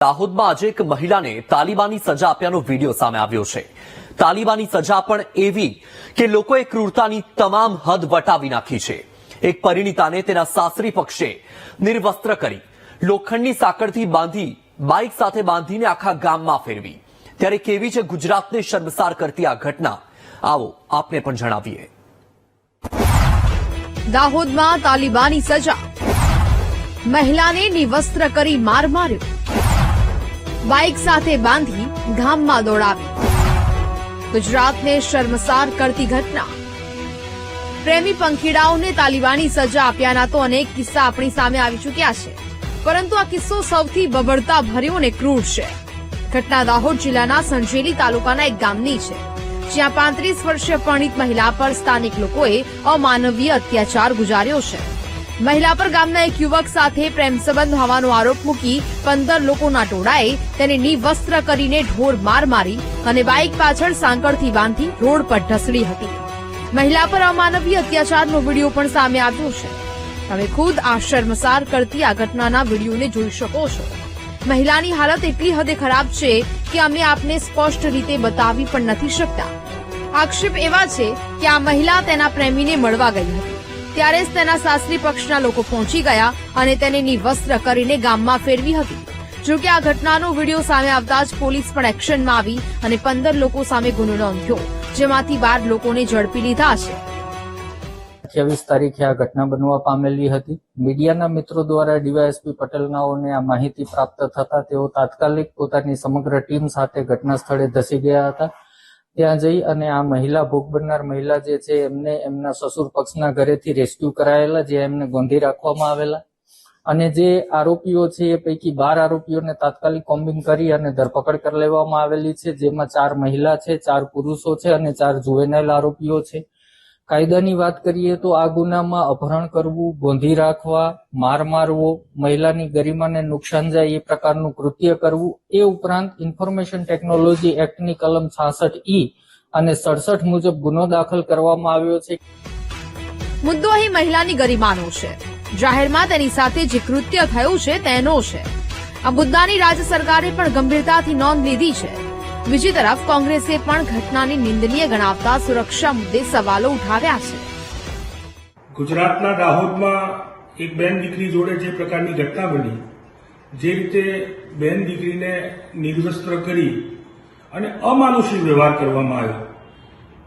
દાહોદમાં આજે એક મહિલાને તાલિબાની સજા આપ્યાનો વીડિયો સામે આવ્યો છે. તાલિબાની સજા પણ એવી કે લોકોએ ક્રૂરતાની તમામ હદ વટાવી નાખી છે. એક પરિણીતાને તેના સાસરી પક્ષે નિર્વસ્ત્ર કરી લોખંડની સાંકળથી બાંધી બાઇક સાથે બાંધીને આખા ગામમાં ફેરવી. ત્યારે કેવી છે ગુજરાતને શર્મસાર કરતી આ ઘટના? આવો આપને પણ જણાવીએ. દાહોદમાં તાલિબાની સજા. મહિલાને નિવસ્ત્ર કરી માર માર્યો. બાઇક સાથે બાંધી ગામમાં દોડાવી. ગુજરાતને શર્મસાર કરતી ઘટના. પ્રેમી પંખીડાઓને તાલિબાની સજા આપ્યાના તો અનેક કિસ્સા આપણી સામે આવી ચૂક્યા છે. પરંતુ આ કિસ્સો સૌથી બબડતા ભર્યો અને ક્રૂર છે. ઘટના દાહોદ જિલ્લાના સંજેલી તાલુકાના એક ગામની છે. જ્યાં પાંત્રીસ વર્ષીય પરણિત મહિલા પર સ્થાનિક લોકોએ અમાનવીય અત્યાચાર ગુજાર્યો છે. મહિલા પર ગામના એક યુવક સાથે પ્રેમ સંબંધ હોવાનો આરોપ મૂકી પંદર લોકોના ટોળાએ તેને નિવસ્ત્ર કરીને ઢોર માર મારી અને બાઇક પાછળ સાંકળથી બાંધી રોડ પર ઢસડી હતી. મહિલા પર અમાનવીય અત્યાચારનો વીડિયો પણ સામે આવ્યો છે. તમે ખુદ આ શર્મસાર કરતી આ ઘટનાના વિડીયોને જોઈ શકો છો. મહિલાની હાલત એટલી હદે ખરાબ છે કે અમે આપને સ્પષ્ટ રીતે બતાવી પણ નથી શકતા. આક્ષેપ એવા છે કે આ મહિલા તેના પ્રેમીને મળવા ગઈ હતી. ત્યારે જ તેના સાસરી પક્ષના લોકો પહોંચી ગયા અને તેને નિવસ્ત્ર કરીને ગામમાં ફેરવી હતી. જોકે આ ઘટનાનો વીડિયો સામે આવતા જ પોલીસ પણ એક્શનમાં આવી અને પંદર લોકો સામે ગુનો નોંધ્યો, જેમાંથી બાર લોકોને ઝડપી લીધા છે. અઠ્યાવીસ તારીખે આ ઘટના બનવા પામેલી હતી. મીડિયાના મિત્રો દ્વારા ડીવાયએસપી પટેલનાઓને આ માહિતી પ્રાપ્ત થતા તેઓ તાત્કાલિક પોતાની સમગ્ર ટીમ સાથે ઘટના સ્થળે ધસી ગયા હતા. ત્યાં જઈ અને આ મહિલા, ભોગ બનનાર મહિલા જે છે, એમને એમના સસુર પક્ષના ઘરેથી રેસ્ક્યુ કરાયેલા, જે એમને ગોંધી રાખવામાં આવેલા. અને જે આરોપીઓ છે, એ પૈકી બાર આરોપીઓને તાત્કાલિક કોમ્બિંગ કરી અને ધરપકડ કરી લેવામાં આવેલી છે, જેમાં ચાર મહિલા છે, ચાર પુરુષો છે અને ચાર જુવેનાઇલ આરોપીઓ છે. કાયદાની વાત કરીએ તો આ ગુનામાં અપહરણ કરવું, ગોંધી રાખવા, માર મારવો, મહિલાની ગરિમાને નુકસાન જાય એ પ્રકારનું કૃત્ય કરવું એ ઉપરાંત ઇન્ફોર્મેશન ટેકનોલોજી એક્ટની કલમ છાસઠ ઈ અને સડસઠ મુજબ ગુનો દાખલ કરવામાં આવ્યો છે. મુદ્દો અહીં મહિલાની ગરિમાનો છે. જાહેરમાં તેની સાથે જે કૃત્ય થયું છે તેનો છે. આ મુદ્દાની રાજ્ય સરકારે પણ ગંભીરતાથી નોંધ લીધી છે. બીજી તરફ કોંગ્રેસે પણ ઘટનાની નિંદનીય ગણાવતા સુરક્ષા મુદ્દે સવાલો ઉઠાવ્યા છે. ગુજરાતના દાહોદમાં એક બેન દીકરી જોડે જે પ્રકારની ઘટના બની, જે રીતે બેન દીકરીને નિર્વસ્ત્ર કરી અને અમાનુષિક વ્યવહાર કરવામાં આવ્યો,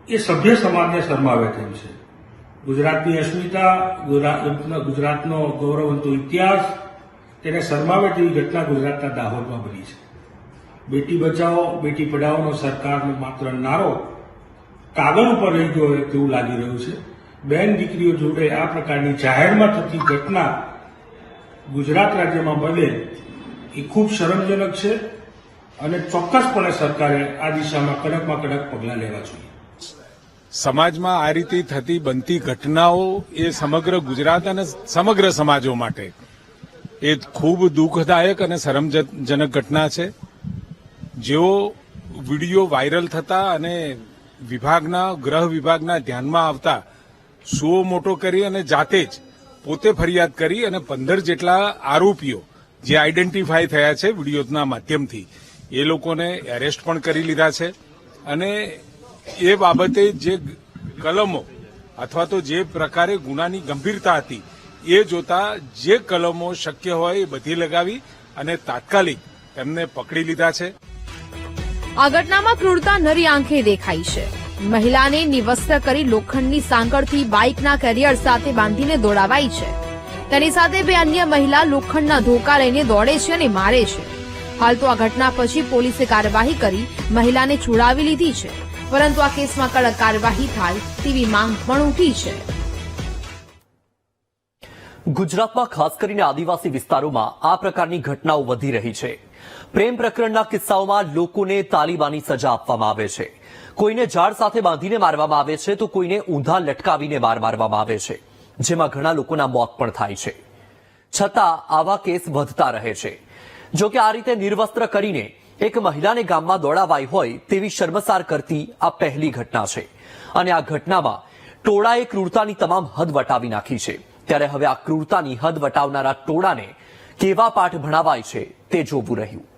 એ સભ્ય સમાજને શરમાવે તેમ છે. ગુજરાતની અસ્મિતા ગુજરા- ગુજરાતનો ગૌરવંતો ઇતિહાસ તેને શરમાવે તેવી ઘટના ગુજરાતના દાહોદમાં બની છે. બેટી બચાવો, બેટી પઢાઓનો સરકારનો માત્ર નારો કાગળ ઉપર રહી ગયો હોય તેવું લાગી રહ્યું છે. બેન દીકરીઓ જોડે આ પ્રકારની જાહેરમાં થતી ઘટના ગુજરાત રાજ્યમાં બને એ ખૂબ શરમજનક છે અને ચોક્કસપણે સરકારે આ દિશામાં કડકમાં કડક પગલાં લેવા જોઈએ. સમાજમાં આ રીતે થતી બનતી ઘટનાઓ એ સમગ્ર ગુજરાત અને સમગ્ર સમાજો માટે એ ખૂબ દુઃખદાયક અને શરમજનક ઘટના છે. જેઓ વીડિયો વાયરલ થતા અને વિભાગના, ગ્રહ વિભાગના ધ્યાનમાં આવતા સુઓ મોટો કરી અને જાતે જ પોતે ફરિયાદ કરી અને પંદર જેટલા આરોપીઓ જે આઈડેન્ટિફાય થયા છે વિડીયોના માધ્યમથી, એ લોકોને એરેસ્ટ પણ કરી લીધા છે. અને એ બાબતે જે કલમો અથવા તો જે પ્રકારે ગુનાની ગંભીરતા હતી, એ જોતા જે કલમો શક્ય હોય એ બધી લગાવી અને તાત્કાલિક એમને પકડી લીધા છે. આ ઘટનામાં ક્રૂરતા નરી આંખે દેખાઈ છે. મહિલાને નિવસ્ત્ર કરી લોખંડની સાંકળથી બાઇકના કેરિયર સાથે બાંધીને દોડાવાઈ છે. તેની સાથે બે અન્ય મહિલા લોખંડના ધોકા લઈને દોડે છે અને મારે છે. હાલ તો આ ઘટના પછી પોલીસે કાર્યવાહી કરી મહિલાને છોડાવી લીધી છે. પરંતુ આ કેસમાં કડક કાર્યવાહી થાય તેવી માંગ પણ ઉઠી છે. ગુજરાતમાં ખાસ કરીને આદિવાસી વિસ્તારોમાં આ પ્રકારની ઘટનાઓ વધી રહી છે. પ્રેમ પ્રકરણના કિસ્સાઓમાં લોકોને તાલિબાની સજા આપવામાં આવે છે. કોઈને ઝાડ સાથે બાંધીને મારવામાં આવે છે તો કોઈને ઊંધા લટકાવીને માર મારવામાં આવે છે, જેમાં ઘણા લોકોના મોત પણ થાય છે. છતાં આવા કેસ વધતા રહે છે. જો કે આ રીતે નિર્વસ્ત્ર કરીને એક મહિલાને ગામમાં દોડાવાઈ હોય તેવી શર્મસાર કરતી આ પહેલી ઘટના છે. અને આ ઘટનામાં ટોળાએ ક્રૂરતાની તમામ હદ વટાવી નાખી છે. ત્યારે હવે આ ક્રૂરતાની હદ વટાવનારા ટોળાને કેવા પાઠ ભણાવાય છે તે જોવું રહ્યું.